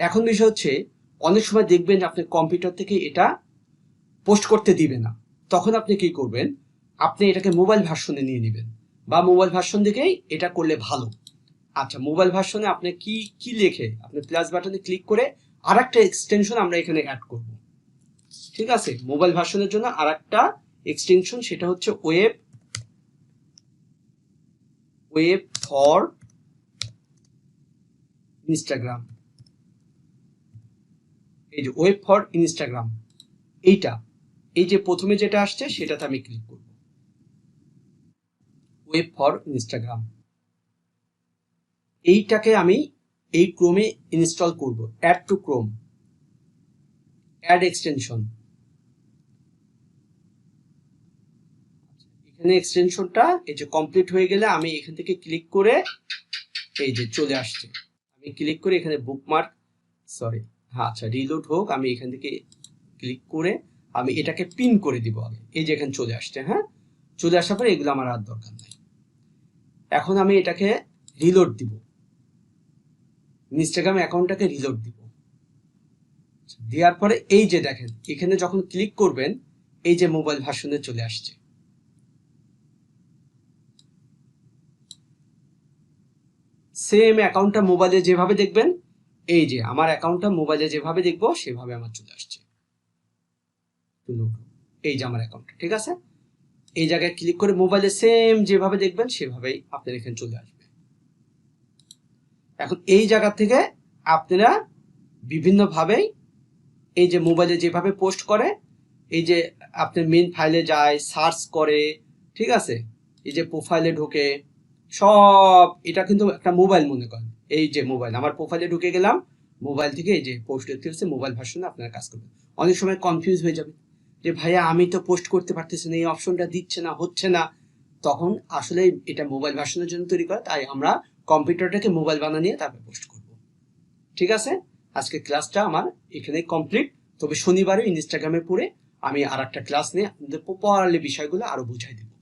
এখন বিষয় হচ্ছে, অনেক সময় দেখবেন আপনি কম্পিউটার থেকে এটা পোস্ট করতে দিবে না। তখন আপনি কি করবেন? আপনি এটাকে মোবাইল ভার্সনে নিয়ে নেবেন। বা মোবাইল ভার্সন থেকেই এটা করলে ভালো। আচ্ছা মোবাইল ভার্সনে আপনি কি কি লিখে? আপনি প্লাস বাটনে ক্লিক করে আর একটা এক্সটেনশন আমরা এখানে অ্যাড করব। ঠিক আছে? মোবাইল ভার্সনের জন্য আর একটা এক্সটেনশন সেটা হচ্ছে ওয়েব ওয়েব ফর ইনস্টাগ্রাম এই যে ওয়েব ফর ইনস্টাগ্রাম এইটা, এই যে প্রথমে যেটা আসছে, সেটাতে আমি ক্লিক করব। ওয়েব ফর ইনস্টাগ্রাম এইটাকে আমি এই ক্রোমে ইনস্টল করব। Add to Chrome add extension এখানে এক্সটেনশনটা এই যে কমপ্লিট হয়ে গেলে আমি এখান থেকে ক্লিক করে, এই যে চলে আসছে। আমি ক্লিক করে এখানে বুকমার্ক সরি আচ্ছা রিলোড হোক, আমি এখান থেকে ক্লিক করে আমি এটাকে পিন করে দিব আগে। এই যে এখানে চলে আসছে হ্যাঁ? চলে আসার পরে এগুলো আমার আর দরকার নাই। এখন আমি এটাকে রিলোড দিব। ইনস্টাগ্রাম অ্যাকাউন্টটাকে রিলোড দিব। দেওয়ার পরে এই যে দেখেন, এখানে যখন ক্লিক করবেন, এই যে মোবাইল ভার্সনে চলে আসছে। সেম অ্যাকাউন্টটা মোবাইলে যেভাবে দেখবেন এই যে আমার অ্যাকাউন্টটা মোবাইলে যেভাবে দেখব, সেভাবে আমার চলে আসছে। এই যে আমার অ্যাকাউন্ট ঠিক আছে? এই জায়গায় ক্লিক করে মোবাইলে সেম যেভাবে দেখবেন, সেভাবেই আপনার এখানে চলে আসবে। এখন এই জায়গা থেকে আপনারা বিভিন্নভাবেই এই যে মোবাইলে যেভাবে পোস্ট করে, এই যে আপনার মেন ফাইলে যায় সার্চ করে, ঠিক আছে? এই যে প্রোফাইলে ঢোকে সব, এটা কিন্তু একটা মোবাইল মনে করেন। এই যে মোবাইল আমার প্রোফাইলে ঢুকে গেলাম মোবাইল থেকে এই যে পোস্ট দেখতে হচ্ছে মোবাইল ভার্সনে আপনারা কাজ করবেন। অনেক সময় কনফিউজ হয়ে যাবে যে, ভাইয়া, আমি তো পোস্ট করতে পারতেছি না, এই অপশনটা দিচ্ছে না, হচ্ছে না। তখন আসলে এটা মোবাইল ভার্সনের জন্য তৈরি করা, তাই আমরা কম্পিউটারটাকে মোবাইল বানিয়ে তারপরে পোস্ট করব। ঠিক আছে? আজকে ক্লাসটা আমার এখানে কমপ্লিট তবে শনিবারে ইনস্টাগ্রামে পড়ে আমি আর একটা ক্লাস নিয়ে আপনাদের প্রপারলি বিষয়গুলো আরও বুঝাই দেবো।